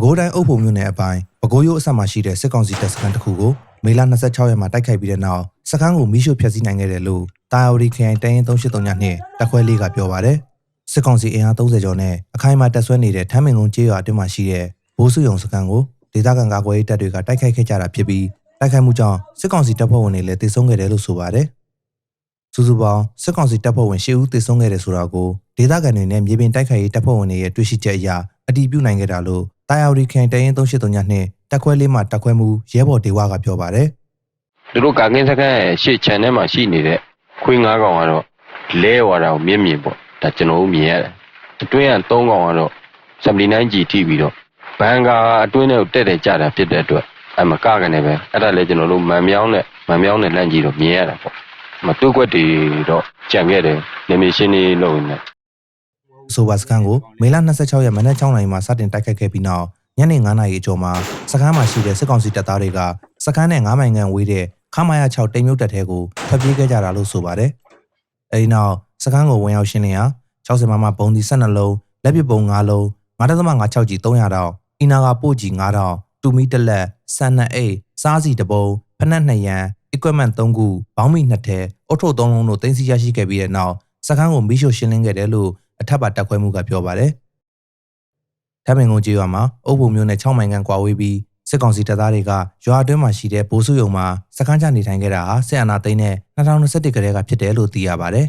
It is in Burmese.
ပဲခူးတိုင်းအုပ်ဖို့မြို့နယ်အပိုင်းပဲခူးရိုးအဆက်မှာရှိတဲ့စစ်ကောင်စီတပ်စခန်းတစ်ခုကိုမေလ26ရက်မှာတိုက်ခိုက်ပြီးတဲ့နောက်စခန်းကိုမိရှို့ဖျက်ဆီးနိုင်ခဲ့တယ်လို့တာယာဝတီခရိုင်တိုင်းရင်383ညနှင့်တပ်ခွဲလေးကပြောပါတယ်စစ်ကောင်စီအင်အား30ကျော်နဲ့အခိုင်အမာတပ်ဆွဲနေတဲ့ထမ်းမင်ကုန်းကျေးရွာအတွင်းမှာရှိတဲ့ဘိုးစုယုံစခန်းကိုဒေသခံကာကွယ်ရေးတပ်တွေကတိုက်ခိုက်ခဲ့ကြတာဖြစ်ပြီးတိုက်ခိုက်မှုကြောင့်စစ်ကောင်စီတပ်ဖွဲ့ဝင်တွေလည်းတိုက်ဆုံခဲ့တယ်လို့ဆိုပါတယ်စုစုပေါင်းစစ်ကောင်စီတပ်ဖွဲ့ဝင်10ဦးတိုက်ဆုံခဲ့တယ်ဆိုတာကိုဒေသခံတွေနဲ့မြေပြင်တိုက်ခိုက်ရေးတပ်ဖွဲ့ဝင်တွေရဲ့တွေ့ရှိချက်အရအတည်ပြုနိုင်ခဲ့တာလို့ တာယာဝတီခရိုင်တိုင်းရင်383ညနှင့်တပ်ခွဲလေးမှတပ်ခွဲမှုရဲဘော်ဒေဝကပြောပါတယ်သူတို့ကာကင်းစခန်းရဲ့ရှေ့ခြံထဲမှာရှိနေတဲ့ခွေးငါးကောင်ကတော့လဲဝါတာကိုမြင့်မြင့်ပေါ့ဒါကျွန်တော်တို့မြင်ရတယ်အတွင်းက၃ကောင်ကတော့79 G ထိပြီးတော့ဘန်ကာအတွင်းထဲကိုတက်တက်ကြတာဖြစ်တဲ့အတွက်အဲမကကနေပဲအဲ့ဒါလည်းကျွန်တော်တို့မန်မြောင်းနဲ့မန်မြောင်းနဲ့လန့်ကြည့်တော့မြင်ရတာပေါ့မတုတ်ကွက်တွေတော့ကြံခဲ့တယ်နေမရှင်းနေလို့နေ ဆိုပါစခန်းကိုမေလ26ရက်မနက်6နာရီမှာစတင်တိုက်ခိုက်ခဲ့ပြီးနောက်ညနေ9နာရီအကျော်မှာစခန်းမှာရှိတဲ့စစ်ကောင်စီတပ်သားတွေကစခန်းနဲ့9မိုင်ခန့်ဝေးတဲ့ခမာယာ6တိမ်မြုပ်တပ်ထဲကိုဖျက်ပြေးခဲ့ကြတာလို့ဆိုပါတယ်။အဲဒီနောက်စခန်းကိုဝင်ရောက်ရှင်းလင်းရာ60မမပုံဒီ12လုံးလက်ပစ်ပုံ9လုံး9.56ကြီး300တောင်အီနာကပို့ကြီး9တောင်တူမီတစ်လက်ဆန်နက်အိတ်စားစီတပုံဖနက်2ရန် equipment 3ခုဘောင်းမီ2ထဲအုတ်ထုတ်3လုံးတို့တင်စီရရှိခဲ့ပြီးတဲ့နောက်စခန်းကိုမိရှို့ရှင်းလင်းခဲ့တယ်လို့ အထက်ပါတက်ခွဲမှုကပြောပါတယ်။ထပ်မင်ကုန်းကျေးရွာမှာအုပ်ပုံမျိုးနဲ့6မိုင်ခန့်ကွာဝေးပြီးစစ်ကောင်စီတပ်သားတွေကရွာအတွင်းမှာရှိတဲ့ဘိုးစုယုံမှာစခန်းချနေထိုင်ခဲ့တာဟာစစ်အာဏာသိမ်းတဲ့2021ကတည်းကဖြစ်တယ်လို့သိရပါတယ်